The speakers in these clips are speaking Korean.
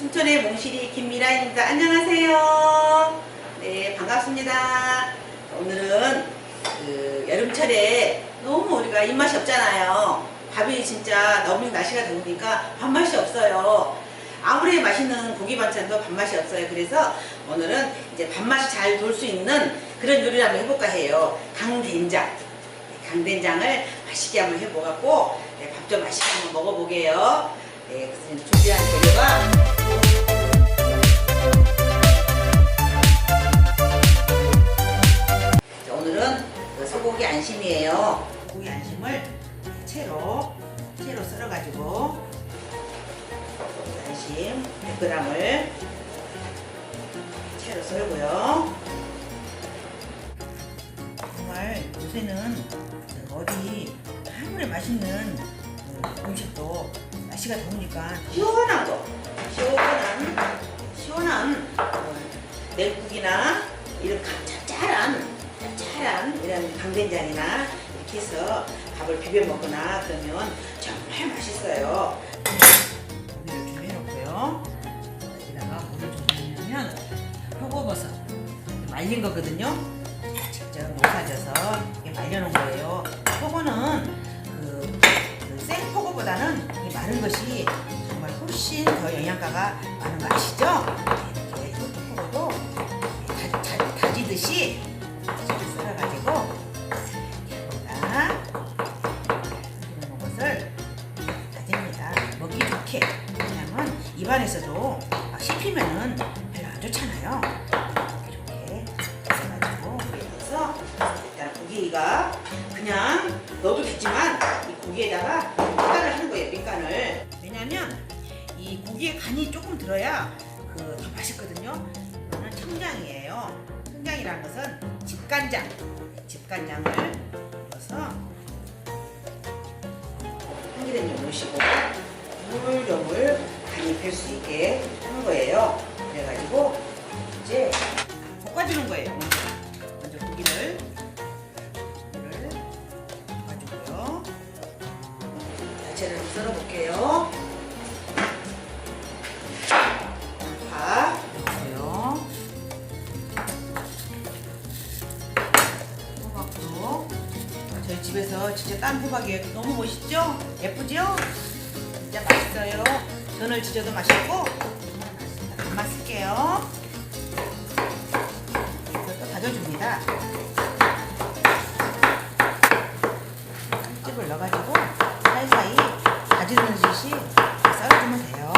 순천의 몽실이 김미라입니다. 안녕하세요. 네, 반갑습니다. 오늘은 그 여름철에 너무 우리가 입맛이 없잖아요. 밥이 진짜 너무 날씨가 더우니까 밥맛이 없어요. 아무리 맛있는 고기 반찬도 밥맛이 없어요. 그래서 오늘은 이제 밥맛이 잘 돌 수 있는 그런 요리를 한번 해볼까 해요. 강된장. 강된장을 맛있게 한번 해보갖고 네, 밥좀 맛있게 한번 먹어보게요. 네, 그래서 준비한 재료가 자, 오늘은 그 소고기 안심이에요. 고기 안심을 채로 채로 썰어가지고 안심 100g을 채로 썰고요. 정말 요새는 그 어디 아무리 맛있는 그 음식도 날씨가 더우니까 시원한 거 시원한 시원한 어, 냉국이나 이런 가- 짭짤한 짭짤한 이런 강된장이나 이렇게 해서 밥을 비벼 먹거나 그러면 정말 맛있어요. 고기를 좀 해놓고요. 여기다가 물을 좀 넣으면 표고버섯 말린 거거든요. 직접 녹아져서 말려놓은 거예요. 표고는 생포고보다는 이 마른 것이 정말 훨씬 더 영양가가 많은 거 아시죠? 이렇게 표고도 다, 다, 다지듯이 이렇게 썰어가지고 여기다 이런 것을 다집니다. 먹기 좋게. 왜냐면 입안에서도 막 씹히면은 별로 안 좋잖아요. 이렇게 해가지고 그래서 일단 고기가 그냥 넣어도 되지만 이 고기에다가 밑간을. 왜냐면 이 고기에 간이 조금 들어야 그 더 맛있거든요. 이거는 청장이에요. 청장이라는 것은 집간장. 집간장을 넣어서 한기름을 넣으시고 물점을 간이 별수 있게 하는 거예요. 그래가지고 진짜 딴 호박이 너무 멋있죠? 예쁘죠? 진짜 맛있어요. 전을 지져도 맛있고 간만 쓸게요. 이것도 다져줍니다. 즙을 넣어가지고 사이사이 다지는 듯이 썰어주면 돼요.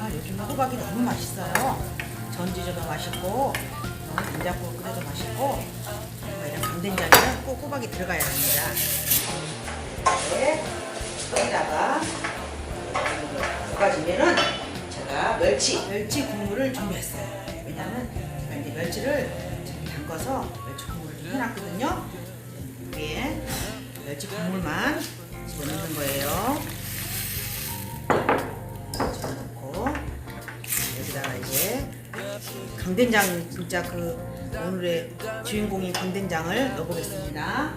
아, 요즘 호박이 너무 맛있어요. 전지져도 맛있고, 어, 된장국 끓여도 맛있고, 이런 강된장에는 꼭 호박이 들어가야 합니다. 네, 여기다가 볶아지면은 제가 멸치, 멸치 국물을 준비했어요. 왜냐면 제가 이제 멸치를 담궈서 멸치 국물을 좀 해놨거든요. 여기에 멸치 국물만 집어넣는 거예요. 강된장 진짜 그 오늘의 주인공인 강된장을 넣어보겠습니다.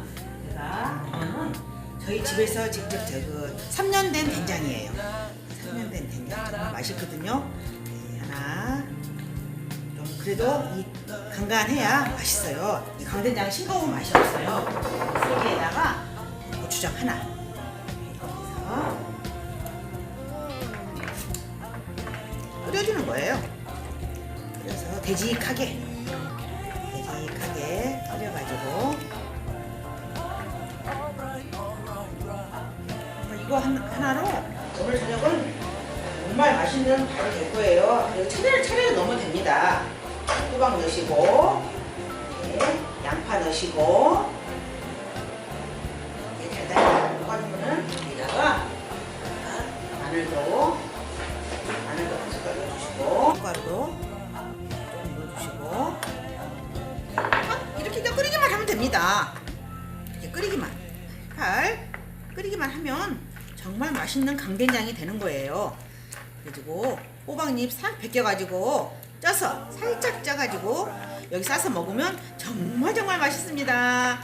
제가 저희 집에서 직접 저그 3년 된 된장이에요. 3년 된 된장 정말 맛있거든요. 네, 하나 좀 그래도 이 간간해야 맛있어요. 이 강된장 싱거운 맛이 없어요. 되직하게 되직하게 끓여가지고 이거 한, 하나 로 오늘 저녁은 정말 맛있는 밥이 될 거예요. 차례를 차례를 넣으면 됩니다. 호박 넣으시고 네, 양파 넣으시고 이렇게 끓이기만 팔 끓이기만 하면 정말 맛있는 강된장이 되는 거예요. 그래가지고 호박잎 싹 벗겨가지고 쪄서 살짝 쪄가지고 여기 싸서 먹으면 정말 정말 맛있습니다.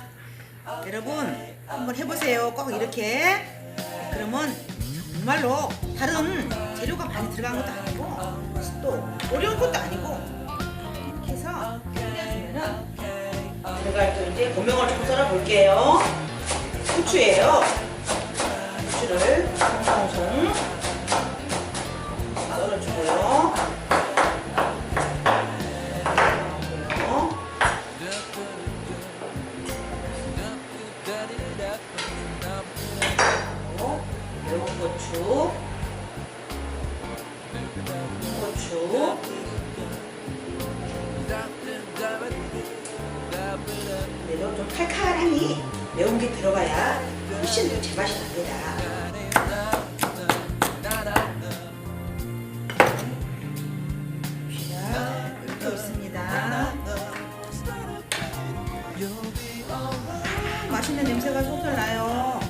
여러분 한번 해보세요. 꼭 이렇게. 그러면 정말로 다른 재료가 많이 들어간 것도 아니고 또 어려운 것도 아니고 이렇게 해서 끓여주면은 제가 또 이제 고명을 좀 썰어 볼게요. 후추예요. 후추를 그래도 좀 칼칼하니 매운 게 들어가야 훨씬 더 제맛이 납니다. 맛있는 냄새가 솔솔 나요.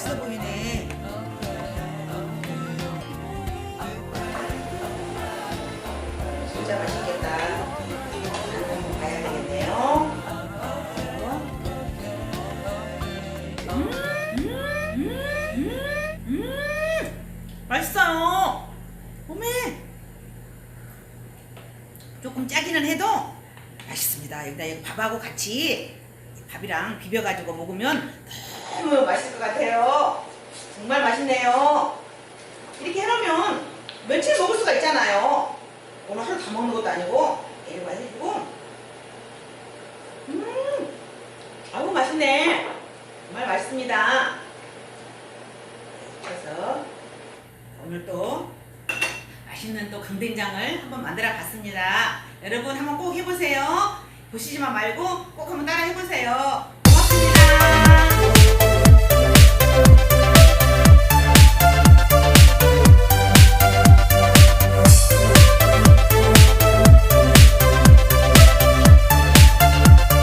맛있어 보이네. 진짜 맛있겠다. 한번 봐야 되겠네요. 맛있어요. 어메. 조금 짜기는 해도 맛있습니다. 여기다 이 밥하고 같이 밥이랑 비벼가지고 먹으면 너무 맛있을 것 같아요. 정말 맛있네요. 이렇게 해놓으면 며칠 먹을 수가 있잖아요. 오늘 하루 다 먹는 것도 아니고 이렇게 맛있고 음, 아우 맛있네. 정말 맛있습니다. 그래서 오늘 또 맛있는 또 강된장을 한번 만들어 봤습니다. 여러분 한번 꼭 해보세요. 보시지만 말고 꼭 한번 따라.